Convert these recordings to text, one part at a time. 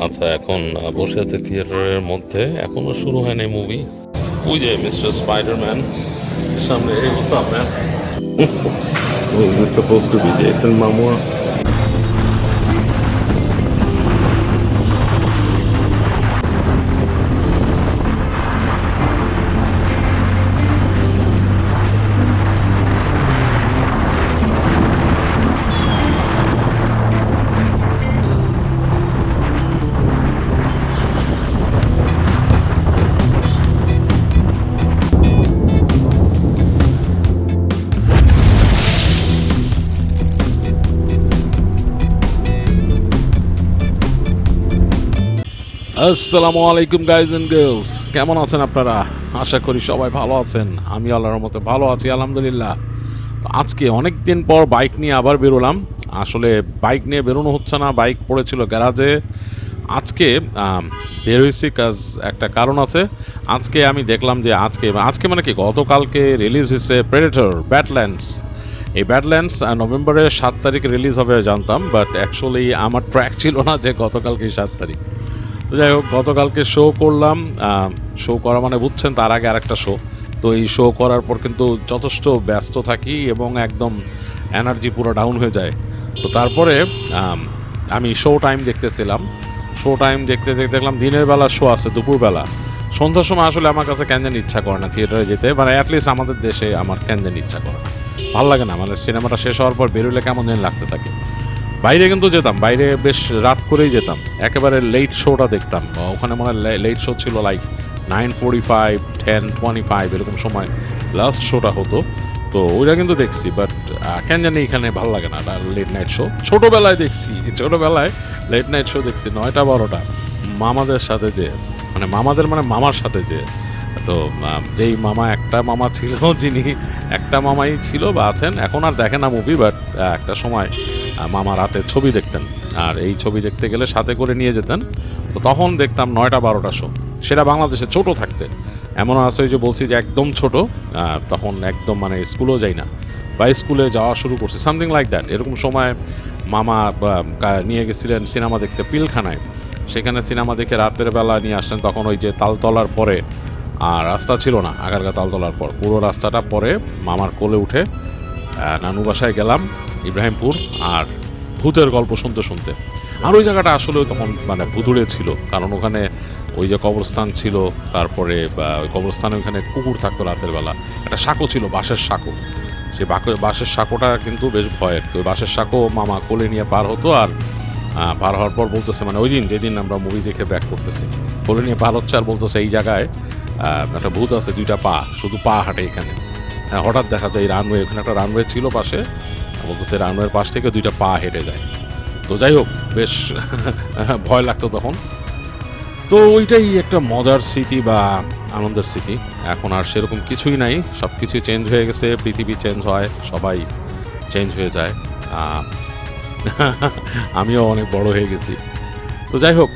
আচ্ছা এখন বসে আছে থিয়েটারের মধ্যে এখনও শুরু হয়নি মুভি। ওই যে মিস্টার স্পাইডারম্যান, সামনে, এই বসে আপনার। Is this আসসালামু আলাইকুম গাইজ এন্ড গার্লস কেমন আছেন আপনারা? আশা করি সবাই ভালো আছেন। আমি আল্লাহর মতে ভালো আছি আলহামদুলিল্লাহ। তো আজকে অনেক দিন পর বাইক নিয়ে আবার বেরোলাম। আসলে বাইক নিয়ে বেরোনো হচ্ছে না বাইক পড়েছিল গ্যারাজে আজকে আম, বের হয়েছি কাজ একটা কারণ আছে। আজকে আমি দেখলাম যে আজকে আজকে মানে কি গতকালকে রিলিজ হয়েছে প্রেডেটর ব্যাটল্যান্ডস এই ব্যাডল্যান্ডস নভেম্বরের সাত তারিখ রিলিজ হবে জানতাম বাট অ্যাকচুয়ালি আমার ট্র্যাক ছিল না যে গতকালকে সাত তারিখ। তো যাই হোক, গতকালকে শো করলাম। শো করা মানে বুঝছেন, তার আগে আরেকটা শো তো এই শো করার পর কিন্তু যথেষ্ট ব্যস্ত থাকি এবং একদম এনার্জি পুরো ডাউন হয়ে যায়। তো তারপরে, আমি শো টাইম দেখতেছিলাম। শো টাইম দেখতে দেখতে দেখলাম, দিনের বেলা শো আছে, দুপুরবেলা। সন্ধ্যার সময় আসলে আমার কাছে কেন ইচ্ছা করে না থিয়েটারে যেতে। মানে অ্যাটলিস্ট আমাদের দেশে আমার কেন ইচ্ছা করে না। ভালো লাগে না মানে সিনেমাটা শেষ হওয়ার পর বেরোলে কেমন জানি লাগতে থাকে। বাইরে কিন্তু যেতাম, বাইরে বেশ রাত করেই যেতাম। একেবারে লেট শোটা দেখতাম। ওখানে মনে হয় লেট শো ছিল like nine forty five ten twenty five এরকম সময় লাস্ট শোটা হতো। তো ওইটা কিন্তু দেখছি বাট কেন জানি এখানে ভালো লাগে না লেট নাইট শো ছোটোবেলায় দেখছি, ছোটোবেলায় লেট নাইট শো দেখছি, নয়টা বারোটা। মামাদের সাথে যে মানে মামাদের মানে মামার সাথে যে, তো যেই মামা একটা মামা ছিল, যিনি একটা মামাই ছিল বা আছেন, এখন আর দেখে না মুভি বাট একটা সময় আহ, মামা রাতে ছবি দেখতেন। আর এই ছবি দেখতে গেলে সাথে করে নিয়ে যেতেন। তো তখন দেখতাম নয়টা বারোটা শো। সেটা বাংলাদেশে ছোট থাকতে। এমন আছে যে বলছি যে একদম ছোট তখন একদম মানে স্কুলেও যাই না। বা স্কুলে যাওয়া শুরু করছে সামথিং লাইক দ্যাট। এরকম সময় মামা নিয়ে গেছিলেন সিনেমা দেখতে পিলখানায়। সেখানে সিনেমা দেখে রাতের বেলা নিয়ে আসলেন তখন ওই যে তালতলার পরে। আর রাস্তা ছিল না আগারগা তালতলার পর। পুরো রাস্তাটা পরে মামার কোলে উঠে নানু বাসায় গেলাম। ইব্রাহিমপুর আর ভূতের গল্প শুনতে শুনতে। আর ওই জায়গাটা আসলে তখন মানে ভুতুড়ে ছিল কারণ ওখানে ওই যে কবরস্থান ছিল তারপরে ওই কবরস্থানে ওখানে কুকুর থাকতো রাতের বেলা। একটা সাঁকো ছিল বাঁশের সাঁকো। সেই বাঁক- বাঁশের সাঁকোটা কিন্তু বেশ ভয়ের। তো বাঁশের সাঁকো মামা কোলে নিয়ে পার হতো আর পার হওয়ার পর বলতেছে মানে ওই দিন যেদিন আমরা মুভি দেখে ব্যাক করতেছি কোলে নিয়ে পার হচ্ছে আর বলতেছে এই জায়গায় একটা ভূত আছে দুইটা পা শুধু পা হাঁটে এখানে। হ্যাঁ, হঠাৎ দেখা যায় এই রানওয়ে ওখানে একটা রানওয়ে ছিল পাশে বলতেছে রানওয়ের পাশ থেকে দুইটা পা হেঁটে যায়। তো যাই হোক, বেশ ভয় লাগতো তখন। তো ওইটাই একটা মজার স্মৃতি বা আনন্দের স্মৃতি। এখন আর সেরকম কিছুই নাই সব কিছু চেঞ্জ হয়ে গেছে, পৃথিবী চেঞ্জ হয়, সবাই চেঞ্জ হয়ে যায়। আমিও অনেক বড় হয়ে গেছি। তো যাই হোক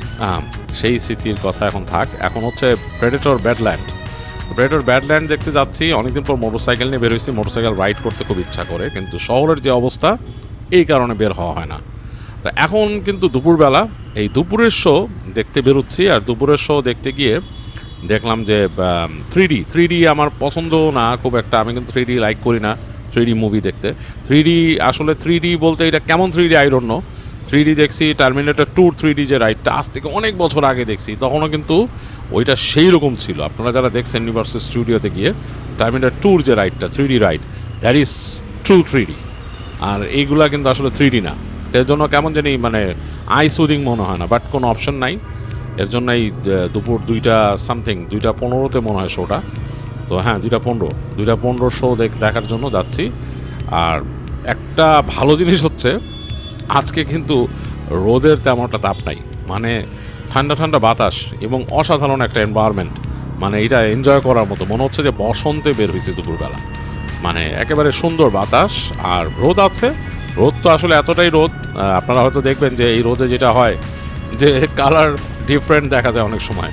সেই স্মৃতির কথা এখন থাক। এখন হচ্ছে প্রেডেটর ব্যাডল্যান্ড প্রেডেটর ব্যাডল্যান্ড দেখতে যাচ্ছি। অনেকদিন পর মোটরসাইকেল নিয়ে বের হয়েছি। মোটরসাইকেল রাইড করতে খুব ইচ্ছা করে, কিন্তু শহরের যে অবস্থা, এই কারণে বের হওয়া হয় না। তো এখন কিন্তু দুপুরবেলা, এই দুপুরের শো দেখতে বেরোচ্ছি, আর দুপুরের শো দেখতে গিয়ে দেখলাম যে থ্রি ডি থ্রি ডি আমার পছন্দ না, খুব একটা, আমি কিন্তু থ্রি ডি লাইক করি না থ্রি ডি মুভি দেখতে। থ্রি ডি আসলে থ্রি ডি বলতে এটা কেমন থ্রি ডি আইরন্য থ্রি ডি দেখছি টার্মিনেটার ট্যুর থ্রি ডি যে রাইডটা আজ থেকে অনেক বছর আগে দেখছি। তখনও কিন্তু ওইটা সেই রকম ছিল। আপনারা যারা দেখছেন ইউনিভার্সাল স্টুডিওতে গিয়ে টার্মিনেটার ট্যুর যে রাইডটা three D ride that is true three D আর এইগুলা কিন্তু আসলে থ্রি ডি না। এর জন্য কেমন জানি মানে আই সুদিং মনে হয় না বাট কোনো অপশন নাই। এর জন্য এই দুপুর দুইটা সামথিং দুইটা পনেরোতে মনে হয় শোটা তো হ্যাঁ দুইটা পনেরো। দুইটা পনেরো শো দেখার জন্য যাচ্ছি। আর একটা ভালো জিনিস হচ্ছে, আজকে কিন্তু রোদের তেমন একটা তাপ নাই। মানে ঠান্ডা ঠান্ডা বাতাস এবং অসাধারণ একটা এনভায়রনমেন্ট মানে এটা এনজয় করার মতো। মনে হচ্ছে যে বসন্তে বের হয়েছে দুপুরবেলা। মানে একেবারে সুন্দর বাতাস আর রোদ আছে। রোদ তো আসলে এতটাই রোদ আপনারা হয়তো দেখবেন যে এই রোদে যেটা হয় যে কালার ডিফারেন্ট দেখা যায় অনেক সময়।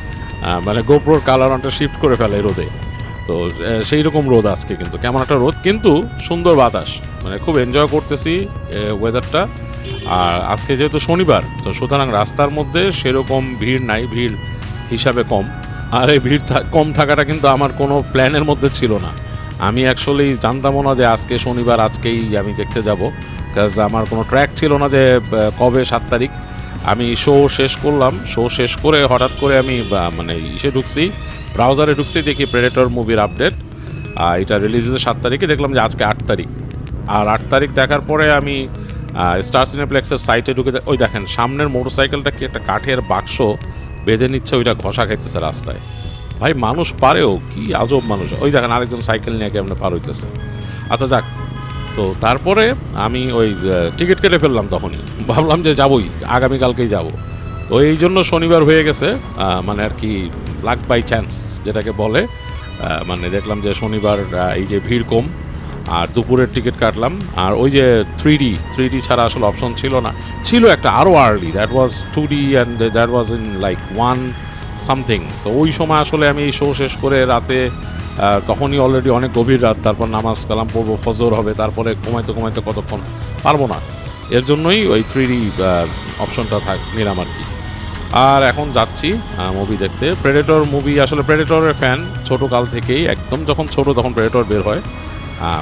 মানে গোপ্রোর কালার অনেকটা শিফট করে ফেলে রোদে। তো সেই রকম রোদ আজকে কিন্তু। কেমন একটা রোদ, কিন্তু সুন্দর বাতাস। মানে খুব এনজয় করতেছি ওয়েদারটা আর আজকে যেহেতু শনিবার, তো সুতরাং রাস্তার মধ্যে সেরকম ভিড় নাই, ভিড় হিসাবে কম। আর এই ভিড় কম থাকাটা কিন্তু আমার কোনো প্ল্যানের মধ্যে ছিল না। আমি অ্যাকচুয়ালি জানতামও না যে আজকে শনিবার, আজকেই আমি দেখতে যাব। কাজ আমার কোনো ট্র্যাক ছিল না যে কবে সাত তারিখ। আমি শো শেষ করলাম। শো শেষ করে হঠাৎ করে আমি মানে ইসে ঢুকছি ব্রাউজারে ঢুকছি, দেখি প্রেডেটর মুভির আপডেট আর এটা রিলিজ হয়েছে সাত তারিখে, দেখলাম যে আজকে আট তারিখ। আর আট তারিখ দেখার পরে আমি স্টার সিনেপ্লেক্সের সাইটে ঢুকে ওই দেখেন, সামনের মোটরসাইকেলটা কি একটা কাঠের বাক্স বেঁধে নিচ্ছে, ওইটা ঘষা খাইতেছে রাস্তায়। ভাই, মানুষ পারেও, কি আজব মানুষ। ওই দেখেন আরেকজন সাইকেল নিয়ে কেমন পার হইতেছে। আচ্ছা যাক তো তারপরে আমি ওই টিকিট কেটে ফেললাম তখনই। ভাবলাম যে যাবই, আগামীকালকেই যাব। তো এই জন্য শনিবার হয়ে গেছে মানে আর কি লাক বাই চান্স যেটাকে বলে মানে দেখলাম যে শনিবার এই যে ভিড় কম, আর দুপুরের টিকিট কাটলাম। আর ওই যে থ্রি ডি থ্রি ডি ছাড়া আসলে অপশন ছিল না। ছিল একটা আরও early that was two D and that was in like one something তো ওই সময় আসলে আমি এই শো শেষ করে রাতে তখনই অলরেডি অনেক গভীর রাত, তারপর নামাজ কালাম পড়ব, ফজর হবে, তারপরে ঘুমাইতে ঘুমাইতে কতক্ষণ পারব না। এর জন্যই ওই থ্রি ডি অপশনটা থাক, নিলাম আর কি। আর এখন যাচ্ছি মুভি দেখতে। প্রেডেটর মুভি আসলে প্রেডেটরের ফ্যান ছোট কাল থেকেই, একদম যখন ছোট তখন প্রেডেটর বের হয়।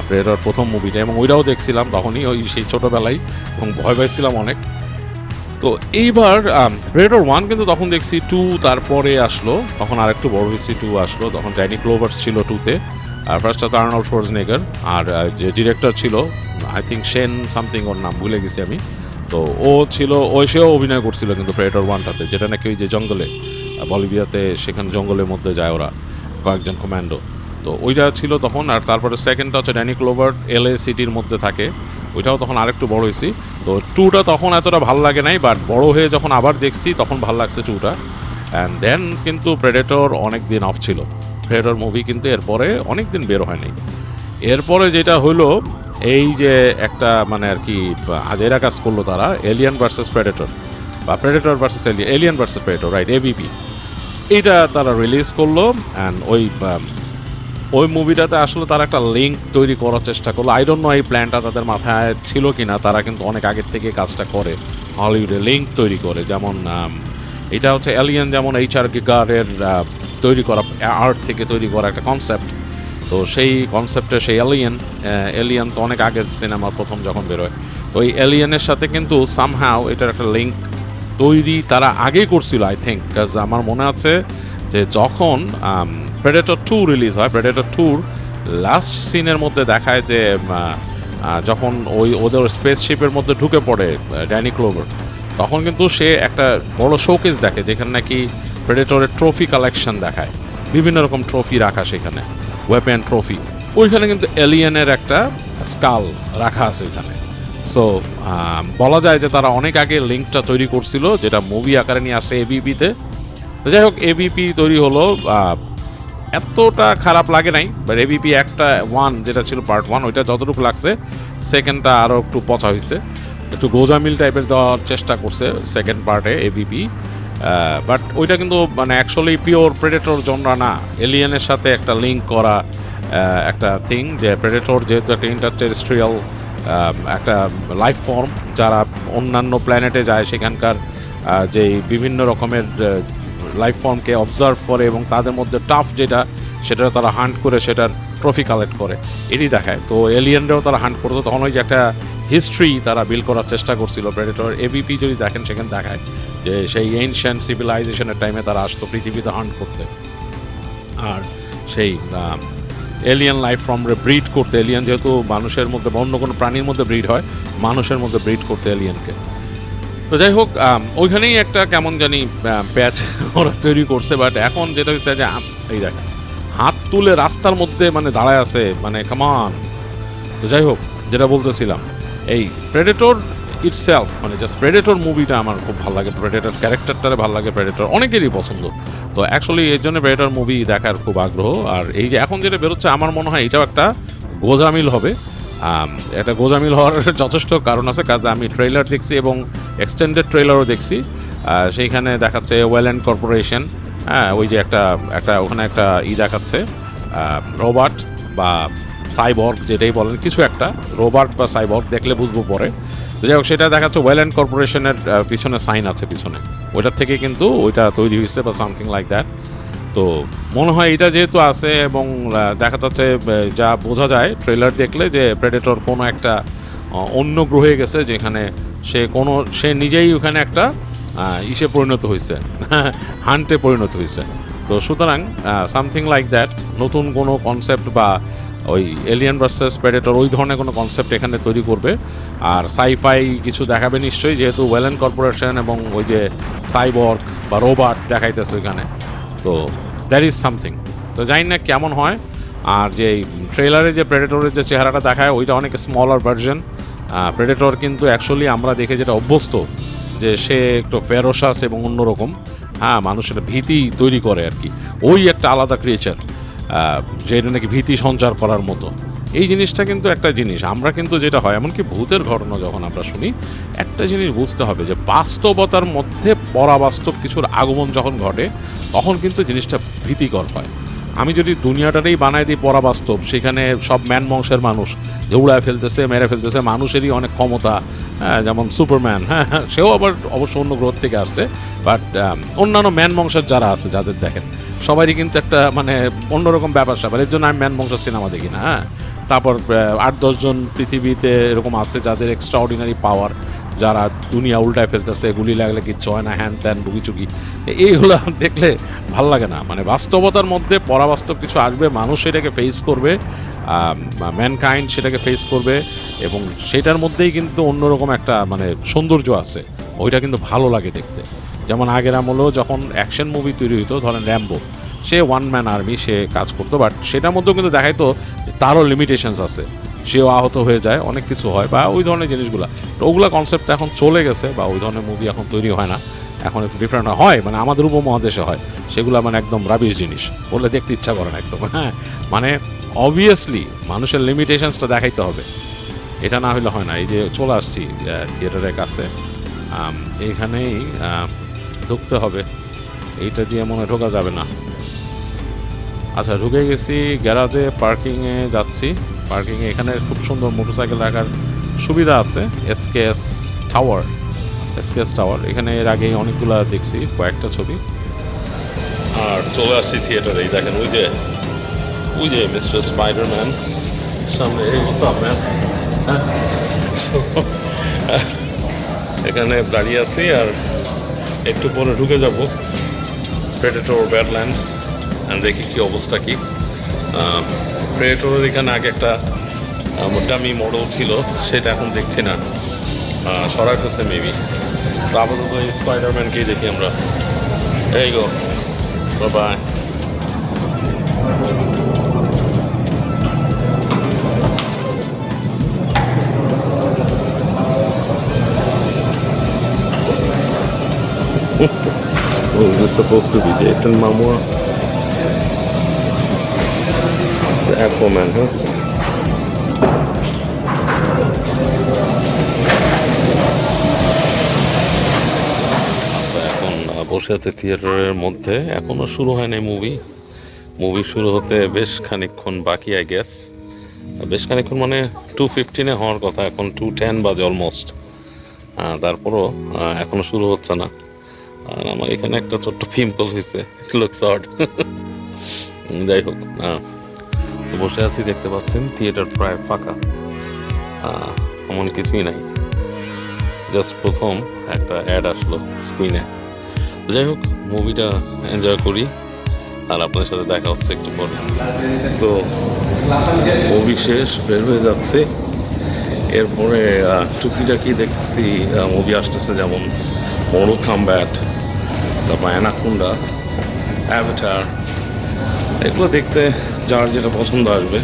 প্রেডেটর প্রথম মুভিটা এবং ওইটাও দেখছিলাম তখনই, ওই সেই ছোটোবেলায়, এবং ভয় পাইছিলাম অনেক। তো এইবার প্রেডেটর ওয়ান কিন্তু তখন দেখছি টু তারপরে আসলো, তখন আরেকটু বড় হয়েছি টু আসলো, তখন ড্যানি ক্লোভার্স ছিল টুতে আর ফার্স্টটা তো আর্নল্ড শোর্জনেগার আর যে ডিরেক্টর ছিল আই থিঙ্ক সেন সামথিং ওর নাম ভুলে গেছি আমি, তো ও ছিল, ও সেও অভিনয় করছিল কিন্তু প্রেডেটর ওয়ানটাতে যেটা নাকি ওই যে জঙ্গলে বলিভিয়াতে সেখানে জঙ্গলের মধ্যে যায় ওরা, কয়েকজন কমান্ডো তো ওইটা ছিল তখন, আর তারপরে সেকেন্ডটা হচ্ছে ড্যানি ক্লোভার এল সিটির মধ্যে থাকে ওইটাও তখন আরেকটু বড় হয়েছি। তো টুটা তখন এতটা ভালো লাগে নাই বাট বড় হয়ে যখন আবার দেখছি, তখন ভালো লাগছে টুটা অ্যান্ড দেন কিন্তু প্রেডেটর অনেক দিন অফ ছিল। প্রেডেটর মুভি কিন্তু এরপরে অনেক দিন বের হয়নি। এরপরে যেটা হলো, এই যে একটা মানে আর কি হাজেরা কাজ করল তারা এলিয়ান ভার্সেস প্রেডেটর বা predator versus alien alien versus predator right AVP এইটা তারা রিলিজ করল অ্যান্ড ওই ওই মুভিটাতে আসলে তারা একটা লিঙ্ক তৈরি করার চেষ্টা করল। আই ডোন্ট নো এই প্ল্যানটা তাদের মাথায় ছিল কিনা, তারা কিন্তু অনেক আগের থেকে কাজটা করে। হলিউডে লিঙ্ক তৈরি করে, যেমন এটা হচ্ছে এলিয়ান যেমন এইচ আর গিগারের তৈরি করা আর্ট থেকে তৈরি করা একটা কনসেপ্ট তো সেই কনসেপ্টে সেই এলিয়ান এলিয়ান তো অনেক আগের সিনেমা প্রথম যখন বেরোয়। তো ওই এলিয়ানের সাথে কিন্তু সামহাও এটার একটা লিঙ্ক তৈরি তারা আগেই করছিল আই থিঙ্ক আমার মনে আছে যে যখন প্রেডেটর টু রিলিজ হয়। প্রেডেটর টুর লাস্ট সিনের মধ্যে দেখায় যে যখন ওই ওদের স্পেসশিপের মধ্যে ঢুকে পড়ে ড্যানি ক্লোভার তখন কিন্তু সে একটা বড় শোকেস দেখে, যেখানে নাকি প্রেডেটরের ট্রফি কালেকশন দেখায়। বিভিন্ন রকম ট্রফি রাখা সেখানে ওয়েপেন ট্রফি ওইখানে কিন্তু এলিয়েনের একটা স্কাল রাখা আছে ওইখানে। সো বলা যায় যে তারা অনেক আগে লিঙ্কটা তৈরি করছিল, যেটা মুভি আকারে নিয়ে আসে এবিপিতে যাই হোক এবিপি তৈরি হলো এতটা খারাপ লাগে নাই বাট এবিপি একটা ওয়ান যেটা ছিল পার্ট ওয়ান ওইটা যতটুকু লাগছে সেকেন্ডটা আরও একটু পচা হয়েছে একটু গোজামিল টাইপের দেওয়ার চেষ্টা করছে সেকেন্ড পার্টে এবিপি বাট ওইটা কিন্তু মানে অ্যাকচুয়ালি পিওর প্রেডেটর জনরা না। এলিয়েনের সাথে একটা লিঙ্ক করা একটা থিং যে প্রেডেটর যেহেতু একটা ইন্টারটেরিস্ট্রিয়াল একটা লাইফ ফর্ম যারা অন্যান্য প্ল্যানেটে যায় সেখানকার আহ, যে বিভিন্ন রকমের লাইফ ফর্মকে অবজার্ভ করে এবং তাদের মধ্যে টাফ যেটা সেটা তারা হান্ট করে, সেটার ট্রফি কালেক্ট করে। এটি দেখায়। তো এলিয়েনরাও তারা হান্ট করতো। তখন ওই যে একটা হিস্ট্রি তারা বিল করার চেষ্টা করছিল। প্রেডেটর এবিপি যদি দেখেন, সেখানে দেখায় যে সেই এনশিয়ান্ট সিভিলাইজেশনের টাইমে তারা আসতো পৃথিবীতে হান্ট করতে। আর সেই এলিয়ান লাইফ ফর্মরে ব্রিড করতে। এলিয়ান যেহেতু মানুষের মধ্যে অন্য কোনো প্রাণীর মধ্যে ব্রিড হয়, মানুষের মধ্যে ব্রিড করতে এলিয়ানকে তো যাই হোক ওইখানেই একটা কেমন জানি প্যাচ ওরা তৈরি করছে বাট এখন যেটা হচ্ছে যে এই দেখেন হাত তুলে রাস্তার মধ্যে মানে দাঁড়ায় আছে মানে কামান তো যাই হোক, যেটা বলতেছিলাম, এই প্রেডেটর ইটসেলফ মানে জাস্ট প্রেডেটর মুভিটা আমার খুব ভালো লাগে প্রেডেটর ক্যারেক্টারটারে ভালো লাগে প্রেডেটর অনেকেরই পছন্দ। তো অ্যাকচুয়ালি এর জন্য প্রেডেটর মুভি দেখার খুব আগ্রহ, আর এই যে এখন যেটা বেরোচ্ছে, আমার মনে হয় এটাও একটা গোজামিল হবে। এটা গোজামিল হওয়ার যথেষ্ট কারণ আছে কাজে আমি ট্রেলার দেখছি এবং এক্সটেন্ডেড ট্রেলারও দেখছি। সেইখানে দেখাচ্ছে ওয়েল অ্যান্ড কর্পোরেশন হ্যাঁ ওই যে একটা একটা, ওখানে একটা ই দেখাচ্ছে রোবট বা সাইবর্গ যেটাই বলেন, কিছু একটা রোবট বা সাইবর্গ দেখলে বুঝব পরে। যাই হোক, সেটা দেখাচ্ছে ওয়েল অ্যান্ড কর্পোরেশনের পিছনে সাইন আছে পিছনে। ওইটার থেকে কিন্তু ওইটা তৈরি হয়েছে বা সামথিং লাইক দ্যাট তো মনে হয় এটা যেহেতু আছে এবং দেখা যাচ্ছে যা বোঝা যায় ট্রেলার দেখলে যে প্রেডেটর কোনো একটা অন্য গ্রহে গেছে যেখানে সে কোনো, সে নিজেই ওখানে একটা ইসে পরিণত হয়েছে, হান্টে পরিণত হয়েছে। তো সুতরাং সামথিং লাইক দ্যাট নতুন কোনো কনসেপ্ট বা ওই এলিয়ান ভার্সেস প্রেডেটর ওই ধরনের কোনো কনসেপ্ট এখানে তৈরি করবে। আর সাইফাই কিছু দেখাবে নিশ্চয়ই, যেহেতু ওয়েল অ্যান্ড কর্পোরেশন এবং ওই যে সাইবর্গ বা রোবট দেখাইতেছে ওইখানে। তো দ্যাট ইজ সামথিং তো জানি না কেমন হয়। আর যে ট্রেলারে যে প্রেডেটরের যে চেহারাটা দেখায়, ওইটা অনেক স্মলার ভার্জন প্রেডেটর কিন্তু অ্যাকচুয়ালি আমরা দেখে যেটা অভ্যস্ত যে সে একটু ফেরোসাস এবং অন্যরকম হ্যাঁ মানুষের ভীতি তৈরি করে আর কি। ওই একটা আলাদা ক্রিয়েচার যেটা নাকি ভীতি সঞ্চার করার মতো। এই জিনিসটা কিন্তু একটা জিনিস। আমরা কিন্তু যেটা হয়, এমনকি ভূতের ঘটনা যখন আমরা শুনি, একটা জিনিস বুঝতে হবে যে বাস্তবতার মধ্যে পরাবাস্তব কিছুর আগমন যখন ঘটে, তখন কিন্তু জিনিসটা ভীতিকর হয়। আমি যদি দুনিয়াটারেই বানাই দিই পরাবাস্তব সেখানে সব ম্যান বংশের মানুষ যে উড়ায় ফেলতেছে মেরে ফেলতেছে মানুষেরই অনেক ক্ষমতা হ্যাঁ যেমন সুপারম্যান হ্যাঁ হ্যাঁ, সেও আবার অবশ্য অন্য গ্রহ থেকে আসছে বাট অন্যান্য ম্যান বংশের যারা আছে যাদের দেখেন সবারই কিন্তু একটা মানে অন্যরকম ব্যাপার স্যাপার এর জন্য আমি ম্যান বংশের সিনেমা দেখি না হ্যাঁ তারপর আট দশজন পৃথিবীতে এরকম আছে যাদের এক্সট্রা অর্ডিনারি পাওয়ার যারা দুনিয়া উল্টায় ফেলতেছে, গুলি লাগলে কিচ্ছু হয় না হ্যান ত্যান বুকিচুকি এইগুলো দেখলে ভালো লাগে না। মানে বাস্তবতার মধ্যে পরাবাস্তব কিছু আসবে, মানুষ সেটাকে ফেস করবে ম্যানকাইন্ড সেটাকে ফেস করবে, এবং সেটার মধ্যেই কিন্তু অন্যরকম একটা মানে সৌন্দর্য আছে। ওইটা কিন্তু ভালো লাগে দেখতে। যেমন আগের আমলেও যখন অ্যাকশন মুভি তৈরি হইতো, ধরেন র্যাম্বো সে ওয়ান ম্যান আর্মি সে কাজ করতো বাট সেটার মধ্যেও কিন্তু দেখাইতো তারও লিমিটেশনস আছে। সেও আহত হয়ে যায়, অনেক কিছু হয় বা ওই ধরনের জিনিসগুলো। ওগুলো কনসেপ্ট এখন চলে গেছে বা ওই ধরনের মুভি এখন তৈরি হয় না। এখন একটু ডিফারেন্ট হয় মানে আমাদের উপমহাদেশে হয়। সেগুলো মানে একদম রাবিশ জিনিস। বলে দেখতে ইচ্ছা করে না একদম। হ্যাঁ মানে অবভিয়াসলি মানুষের লিমিটেশনসটা দেখাইতে হবে। এটা না হলে হয় না। এই যে চলে আসছি থিয়েটারের কাছে। এইখানেই ঢুকতে হবে। এইটা দিয়ে মনে ঢোকা যাবে না। আচ্ছা ঢুকে গেছি গ্যারাজে পার্কিংয়ে যাচ্ছি। পার্কিংয়ে এখানে খুব সুন্দর মোটরসাইকেল রাখার সুবিধা আছে এসকেএস টাওয়ার এসকেএস টাওয়ার এখানে এর আগেই অনেকগুলা দেখছি, কয়েকটা ছবি। আর চলে আসছি থিয়েটারে দেখেন ওই যে ওই যে মিস্টার স্পাইডারম্যান, সামনে ম্যান এখানে দাঁড়িয়ে আছি আর একটু পরে ঢুকে যাব। প্রেডেটর ব্যাডল্যান্ডস দেখি কি অবস্থা কি। প্রেডেটরের এখানে আগে একটা ডামি মডেল ছিল সেটা এখন দেখছি না। সরাই ফেলছে মেবি তো আপাতত এই স্পাইডারম্যানকেই দেখি আমরা। এই গো Oh, is this supposed to be Jason Momoa? Aquaman, huh? এখন বসে আছে থিয়েটারের মধ্যে এখনও শুরু হয়নি মুভি। মুভি শুরু হতে বেশ খানিকক্ষণ বাকি আই গেস বেশ খানিকক্ষণ মানে টু ফিফটিনে হওয়ার কথা এখন টু টেন বাজে অলমোস্ট তারপরও এখনও শুরু হচ্ছে না। আর আমার এখানে একটা ছোট্ট পিম্পল হয়েছে লুকস অড যাই হোক আহ, তো বসে আছি, দেখতে পাচ্ছেন থিয়েটার প্রায় ফাঁকা। এমন কিছুই নাই। জাস্ট প্রথম একটা অ্যাড আসলো স্ক্রিনে যাই হোক মুভিটা এনজয় করি, আর আপনার সাথে দেখা হচ্ছে একটু পরে। তো মুভি শেষ, বের হয়ে যাচ্ছে। এরপরে টুকিটাকি দেখছি মুভি আসতেছে যেমন মরু কামব্যাট তারপর অ্যানাকুন্ডা অ্যাভেটার এগুলো দেখতে যার যেটা পছন্দ আসবে।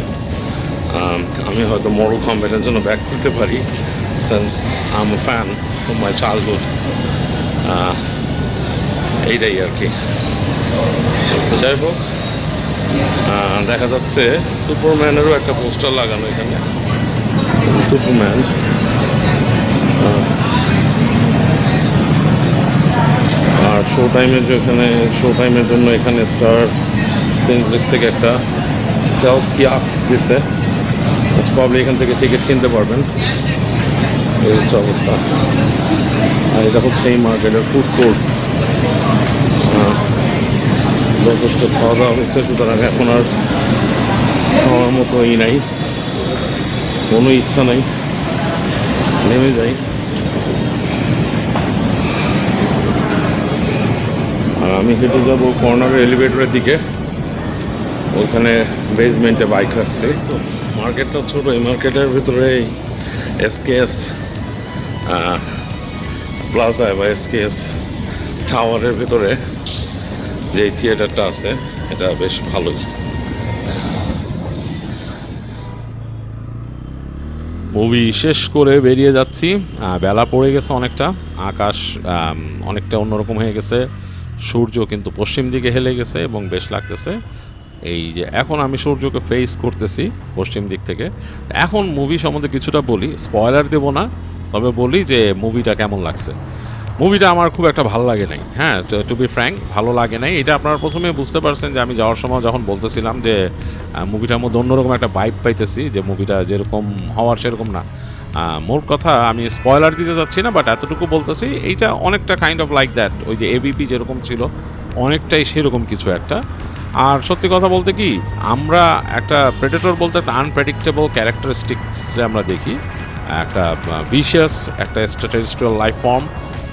আমি হয়তো মরু কম্ব্যাটের জন্য ব্যাক করতে পারি since am fan from my childhood এইটাই আর কি। যাই হোক দেখা যাচ্ছে সুপারম্যানেরও একটা পোস্টার লাগানো এখানে। সুপারম্যান আর শো টাইমের এখানে শো টাইমের জন্য এখানে স্টার সিনপ্লেক্স থেকে একটা সেলফ কিয়াস্ক দিছে। প্রবলি এখান থেকে টিকিট কিনতে পারবেন। এই হচ্ছে অবস্থা। আর এটা হচ্ছে এই মার্কেটের ফুড কোর্ট যথেষ্ট খাওয়া দাওয়া হচ্ছে, সুতরাং এখন আর খাওয়ার মতো ই নাই। কোনো ইচ্ছা নাই। নেমে যাই। আর আমি হেঁটে যাব কর্নারের এলিভেটরের দিকে। ওখানে বেসমেন্টে বাইক রাখছি। তো মার্কেটটা ছোট এই মার্কেটের ভিতরে এই এসকেএস প্লাজায় বা এসকেএস টাওয়ারের ভিতরে যে থিয়েটারটা আছে এটা বেশ ভালোই। মুভি শেষ করে বেরিয়ে যাচ্ছি। বেলা পড়ে গেছে অনেকটা আকাশ অনেকটা অন্যরকম হয়ে গেছে। সূর্য কিন্তু পশ্চিম দিকে হেলে গেছে এবং বেশ লাগতেছে। এই যে এখন আমি সূর্যকে ফেস করতেছি পশ্চিম দিক থেকে। এখন মুভি সম্বন্ধে কিছুটা বলি স্পয়লার দেব না, তবে বলি যে মুভিটা কেমন লাগছে। মুভিটা আমার খুব একটা ভালো লাগে নাই হ্যাঁ টু বি ফ্র্যাঙ্ক ভালো লাগে নাই। এটা আপনারা প্রথমে বুঝতে পারছেন যে আমি যাওয়ার সময় যখন বলতেছিলাম যে মুভিটার মধ্যে অন্যরকম একটা বাইক পাইতেছি, যে মুভিটা যেরকম হওয়ার সেরকম না। মোট কথা, আমি স্পয়লার দিতে যাচ্ছি না বাট এতটুকু বলতেছি, এইটা অনেকটা কাইন্ড অফ লাইক দ্যাট ওই যে এবিপি যেরকম ছিল, অনেকটাই সেরকম কিছু একটা। আর সত্যি কথা বলতে কি, আমরা একটা প্রেডেটর বলতে একটা আনপ্রেডিক্টেবল ক্যারেক্টারিস্টিক্স আমরা দেখি, একটা ভিশিয়াস একটা স্ট্যাটারিস্ট্রিয়াল লাইফ ফর্ম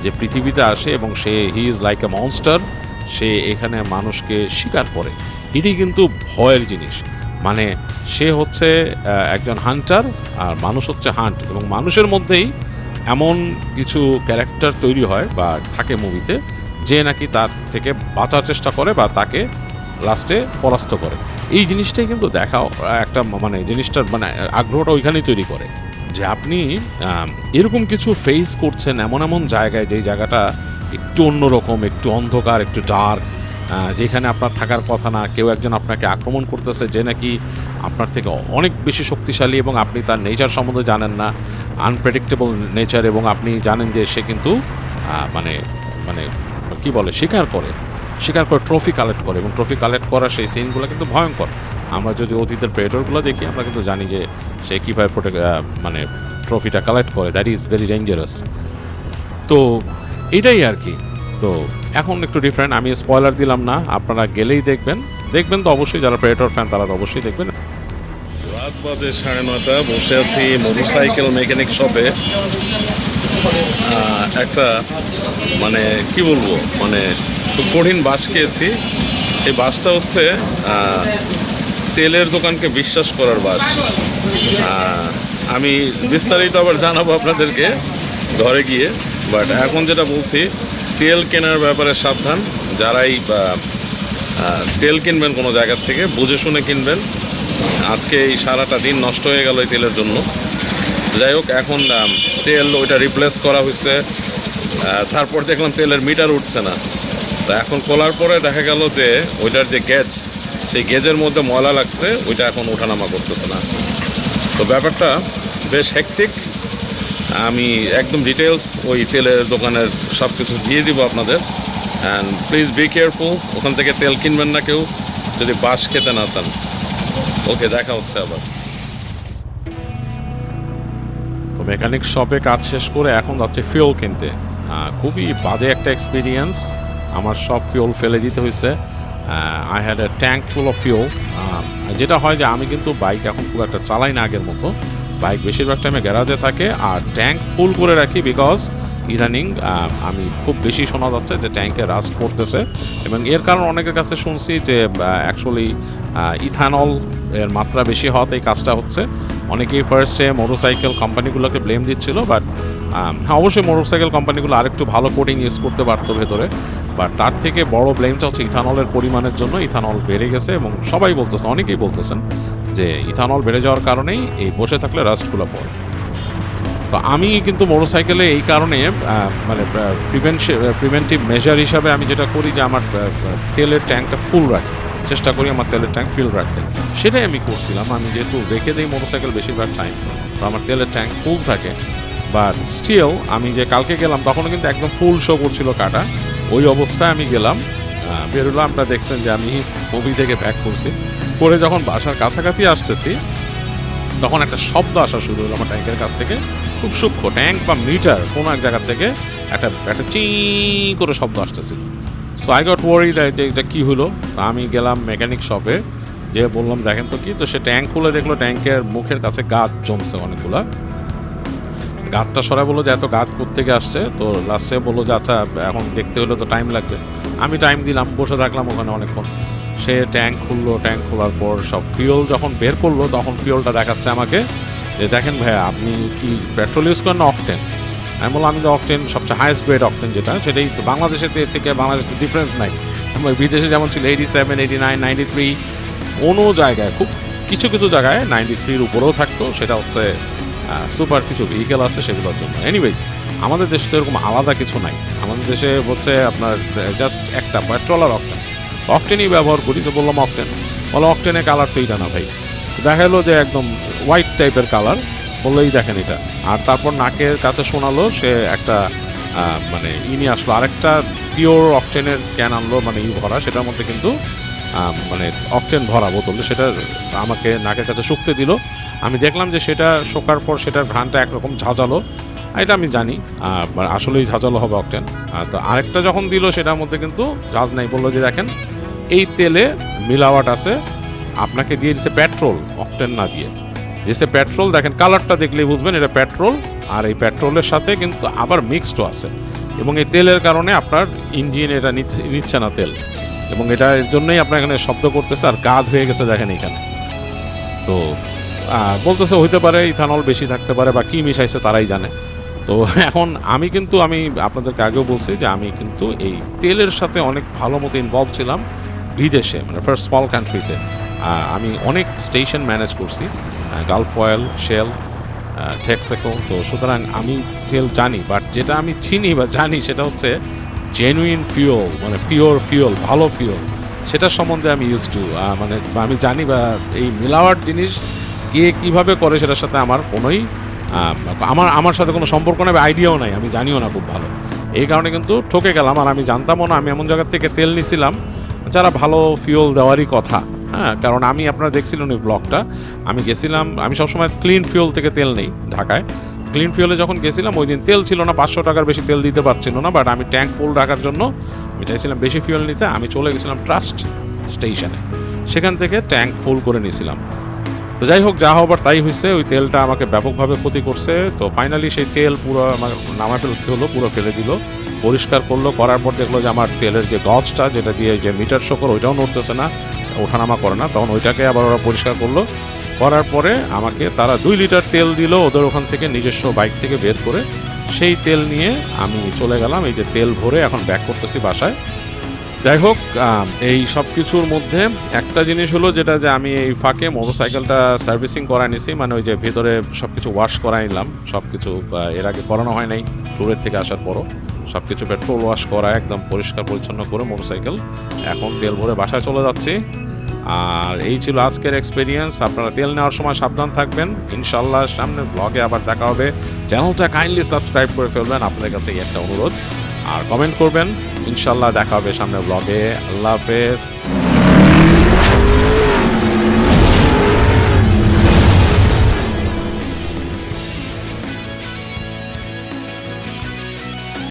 যে পৃথিবীতে আসে এবং সে he is like a monster সে এখানে মানুষকে শিকার করে। এটি কিন্তু ভয়ের জিনিস। মানে সে হচ্ছে একজন হান্টার আর মানুষ হচ্ছে হান্ট। এবং মানুষের মধ্যেই এমন কিছু ক্যারেক্টার তৈরি হয় বা থাকে মুভিতে, যে নাকি তার থেকে বাঁচার চেষ্টা করে বা তাকে লাস্টে পরাস্ত করে। এই জিনিসটাই কিন্তু দেখা একটা মানে জিনিসটার মানে আগ্রহটা ওইখানেই তৈরি করে। যে আপনি এরকম কিছু ফেস করছেন এমন এমন জায়গায়, যেই জায়গাটা একটু অন্যরকম, একটু অন্ধকার, একটু ডার্ক যেখানে আপনার থাকার কথা না, কেউ একজন আপনাকে আক্রমণ করতেছে যে নাকি আপনার থেকে অনেক বেশি শক্তিশালী এবং আপনি তার নেচার সম্বন্ধে জানেন না আনপ্রেডিক্টেবল নেচার এবং আপনি জানেন যে সে কিন্তু মানে মানে কি বলে, শিকার করে শিকার করে ট্রফি কালেক্ট করে এবং ট্রফি কালেক্ট করা সেই সিনগুলো কিন্তু ভয়ঙ্কর। আমরা যদি অতীতের প্রেডরগুলো দেখি, আমরা কিন্তু জানি যে সে কীভাবে প্রোটেক মানে ট্রফিটা কালেক্ট করে। দ্যাট ইজ ভেরি ডেঞ্জারাস তো, এটাই আর কি। তো এখন একটু ডিফারেন্ট আমি স্পয়লার দিলাম না, আপনারা গেলেই দেখবেন। দেখবেন তো অবশ্যই, যারা প্রেডর ফ্যান তারা তো অবশ্যই দেখবেন। রাত বাজে সাড়ে নটা বসে আছি মোটরসাইকেল মেকানিক শপে একটা মানে কি বলব মানে খুব কঠিন বাস খেয়েছি। সেই বাসটা হচ্ছে তেলের দোকানকে বিশ্বাস করার বাস। আমি বিস্তারিত আবার জানাব আপনাদেরকে ঘরে গিয়ে। বাট এখন যেটা বলছি তেল কেনার ব্যাপারে সাবধান। যারাই তেল কিনবেন কোনো জায়গার থেকে, বুঝে শুনে কিনবেন। আজকে এই সারাটা দিন নষ্ট হয়ে গেল এই তেলের জন্য। যাই হোক, এখন তেল ওইটা রিপ্লেস করা হয়েছে তারপর দেখলাম তেলের মিটার উঠছে না। তো এখন খোলার পরে দেখা গেল যে ওইটার যে গ্যাজ সেই গেজের মধ্যে ময়লা লাগছে, ওইটা এখন ওঠানামা করতেছে না। তো ব্যাপারটা বেশ হেকটিক আমি একদম ডিটেলস ওই তেলের দোকানের সব কিছু দিয়ে দিব আপনাদের। অ্যান্ড প্লিজ বি কেয়ারফুল ওখান থেকে তেল কিনবেন না কেউ, যদি বাস খেতে না চান। ওকে, দেখা হচ্ছে আবার। তো মেকানিক শপে কাজ শেষ করে এখন যাচ্ছে ফিউল কিনতে। খুবই বাজে একটা এক্সপিরিয়েন্স আমার সব ফিউল ফেলে দিতে হয়েছে। I had a tank full of fuel যেটা হয় যে আমি কিন্তু বাইক এখন খুব একটা চালাই না আগের মতো। বাইক বেশিরভাগ টাইমে গ্যারাজে থাকে আর ট্যাঙ্ক ফুল করে রাখি বিকজ ইদানিং আমি খুব বেশি শোনা যাচ্ছে যে ট্যাঙ্কে রাস্ট পড়তেছে এবং এর কারণ অনেকের কাছে শুনছি যে অ্যাকচুয়ালি ইথানল এর মাত্রা বেশি হওয়াতে এই কাজটা হচ্ছে। অনেকেই ফার্স্টে মোটরসাইকেল কোম্পানিগুলোকে ব্লেম দিচ্ছিল বাট হ্যাঁ অবশ্যই মোটরসাইকেল কোম্পানিগুলো আরেকটু ভালো কোটিং ইউজ করতে পারতো ভেতরে। বাট তার থেকে বড় ব্লেমটা হচ্ছে ইথানলের পরিমাণের জন্য। ইথানল বেড়ে গেছে এবং সবাই বলতেছে, অনেকেই বলতেছেন যে ইথানল বেড়ে যাওয়ার কারণেই এই বসে থাকলে রাস্টগুলো পড়ে তো আমি কিন্তু মোটরসাইকেলে এই কারণে মানে প্রিভেন্টিভ মেজার হিসাবে আমি যেটা করি যে আমার তেলের ট্যাঙ্কটা ফুল রাখি। চেষ্টা করি আমার তেলের ট্যাঙ্ক ফিল রাখতে। সেটাই আমি করছিলাম। আমি যেহেতু রেখে দিই মোটরসাইকেল বেশিরভাগ টাইম তো আমার তেলের ট্যাঙ্ক ফুল থাকে। বাট স্টিল আমি যে কালকে গেলাম, তখনও কিন্তু একদম ফুল শো করছিল কাটা। ওই অবস্থায় আমি গেলাম বেরোলাম, আপনারা দেখছেন যে আমি মুভি থেকে ব্যাক করছি। করে যখন বাসার কাছাকাছি আসতেছি, তখন একটা শব্দ আসা শুরু হলো আমার ট্যাঙ্কের কাছ থেকে। খুব সূক্ষ্ম ট্যাঙ্ক বা মিটার কোনো এক জায়গা থেকে একটা একটা চি করে শব্দ আসতেছিল। সো আই গট ওয়ারিড যে এটা কী হলো? আমি গেলাম মেকানিক শপে যে বললাম, দেখেন তো কি? তো সে ট্যাঙ্ক খুলে দেখল ট্যাঙ্কের মুখের কাছে গাছ জমছে অনেকগুলা। গাছটা সরাই বলল যে, এত গাছ থেকে আসছে? তো লাস্টে বলল যে আচ্ছা এখন দেখতে হলে তো টাইম লাগবে। আমি টাইম দিলাম, বসে থাকলাম ওখানে অনেকক্ষণ। সে ট্যাঙ্ক খুললো, ট্যাঙ্ক খোলার পর সব ফিউল যখন বের করল, তখন ফিউলটা দেখাচ্ছে আমাকে যে, দেখেন ভাইয়া, আপনি কি পেট্রোল ইউজ করেন না অকটেন আমি বললাম, আমি তো অকটেন সবচেয়ে হাইয়েস্ট গ্রেড অকটেন যেটা, সেটাই তো বাংলাদেশের থেকে- বাংলাদেশের ডিফারেন্স নাই। বিদেশে যেমন ছিল eighty seven eighty nine ninety three কোনো জায়গায়, খুব কিছু কিছু জায়গায় নাইনটি থ্রির উপরেও থাকতো, সেটা হচ্ছে সুপার কিছু ভেহিকেল আছে সেগুলোর জন্য। এনিওয়ে আমাদের দেশে তো এরকম আলাদা কিছু নাই। আমাদের দেশে হচ্ছে আপনার জাস্ট একটা পেট্রোল আর অকটেন অকটেনই ব্যবহার করি, তো বললাম অকটেন। বলো অকটেনের কালার তো এইটা না ভাই। দেখা গেলো যে একদম হোয়াইট টাইপের কালার বললেই দেখেন এটা। আর তারপর নাকের কাছে শোনালো, সে একটা মানে ই নিয়ে আসলো। আরেকটা পিওর অকটেনের ক্যান আনলো মানে ই ভরা, সেটার মধ্যে কিন্তু মানে অকটেন ভরা বোতল। সেটা আমাকে নাকের কাছে শুকতে দিল। আমি দেখলাম যে সেটা শোকার পর সেটার ঘ্রাণটা একরকম ঝাঁঝালো। এটা আমি জানি আসলেই ঝাঁঝালো হবে অকটেন। তো আরেকটা যখন দিল, সেটার মধ্যে কিন্তু ঝাঁজ নাই। বলল যে দেখেন এই তেলে মিলাওয়াট আছে। আপনাকে দিয়ে দিচ্ছে পেট্রোল অকটেন না দিয়ে। দিচ্ছে পেট্রোল দেখেন কালারটা দেখলেই বুঝবেন, এটা পেট্রোল আর এই পেট্রোলের সাথে কিন্তু আবার মিক্সডও আছে। এবং এই তেলের কারণে আপনার ইঞ্জিন এটা নিচ্ছে না তেল। এবং এটা এর জন্যই আপনার এখানে শব্দ করতেছে আর গাদ হয়ে গেছে দেখেন এখানে। তো বলতেছে হইতে পারে, ইথানল বেশি থাকতে পারে বা কী মিশাইছে তারাই জানে। তো এখন আমি কিন্তু, আমি আপনাদেরকে আগেও বলছি যে আমি কিন্তু এই তেলের সাথে অনেক ভালো মতো ইনভলভ ছিলাম। বিদেশে মানে ফার্স্ট স্মল কান্ট্রিতে আমি অনেক স্টেশন ম্যানেজ করছি গালফ অয়েল শেল টেক্সেকো তো সুতরাং আমি তেল জানি বাট যেটা আমি চিনি বা জানি সেটা হচ্ছে জেনুইন ফিউল মানে পিওর ফিউল ভালো ফিউল সেটার সম্বন্ধে আমি ইউজ টু মানে আমি জানি বা এই মিলাওয়াট জিনিস কে কীভাবে করে সেটার সাথে আমার কোনোই আমার আমার সাথে কোনো সম্পর্ক নেই আইডিয়াও নাই, আমি জানিও না খুব ভালো। এই কারণে কিন্তু ঠকে গেলাম, আর আমি জানতামও না, আমি এমন জায়গার থেকে তেল নিছিলাম যারা ভালো ফিউল দেওয়ারই কথা হ্যাঁ কারণ আমি আপনারা দেখছিলেন ওই ব্লগটা আমি গেছিলাম, আমি সবসময় ক্লিন ফিউল থেকে তেল নেই ঢাকায়। ক্লিন ফিউলে যখন গেছিলাম, ওই দিন তেল ছিল না, পাঁচশো টাকার বেশি তেল দিতে পারছিল না বাট আমি ট্যাঙ্ক ফুল রাখার জন্য, আমি চাইছিলাম বেশি ফিউল নিতে, আমি চলে গেছিলাম ট্রাস্ট স্টেশনে সেখান থেকে ট্যাঙ্ক ফুল করে নিয়েছিলাম। তো যাই হোক, যা হবার তাই হয়েছে ওই তেলটা আমাকে ব্যাপকভাবে ক্ষতি করছে, তো ফাইনালি সেই তেল পুরো আমার নামা ফেলতে হলো, পুরো ফেলে দিল। পরিষ্কার করল, করার পর দেখল যে আমার তেলের যে গজটা যেটা দিয়ে যে মিটার শকর ওইটাও নড়তেছে না, ওঠানামা করে না। তখন ওইটাকে আবার ওরা পরিষ্কার করল। করার পরে আমাকে তারা দুই লিটার তেল দিল ওদের ওখান থেকে নিজস্ব বাইক থেকে বের করে। সেই তেল নিয়ে আমি চলে গেলাম, এই যে তেল ভরে এখন ব্যাক করতেছি বাসায়। যাই হোক এই সব কিছুর মধ্যে একটা জিনিস হলো যেটা যে আমি এই ফাঁকে মোটরসাইকেলটা সার্ভিসিং করাই নিছি মানে ওই যে ভেতরে সব কিছু ওয়াশ করাই নিলাম সব কিছু এর আগে করানো হয় নাই ট্যুরের থেকে আসার পরও। সব কিছু পেট্রোল ওয়াশ করা একদম পরিষ্কার পরিচ্ছন্ন করে মোটরসাইকেল। এখন তেল ভরে বাসায় চলে যাচ্ছি। আর এই ছিল আজকের এক্সপিরিয়েন্স আপনারা তেল নেওয়ার সময় সাবধান থাকবেন। ইনশাল্লাহ সামনে ব্লগে আবার দেখা হবে। চ্যানেলটা কাইন্ডলি সাবস্ক্রাইব করে ফেলবেন। আপনাদের কাছে এই একটা অনুরোধ। আর কমেন্ট করবেন। ইনশাল্লাহ দেখা হবে সামনে ব্লগে আল্লাহ হাফেজ।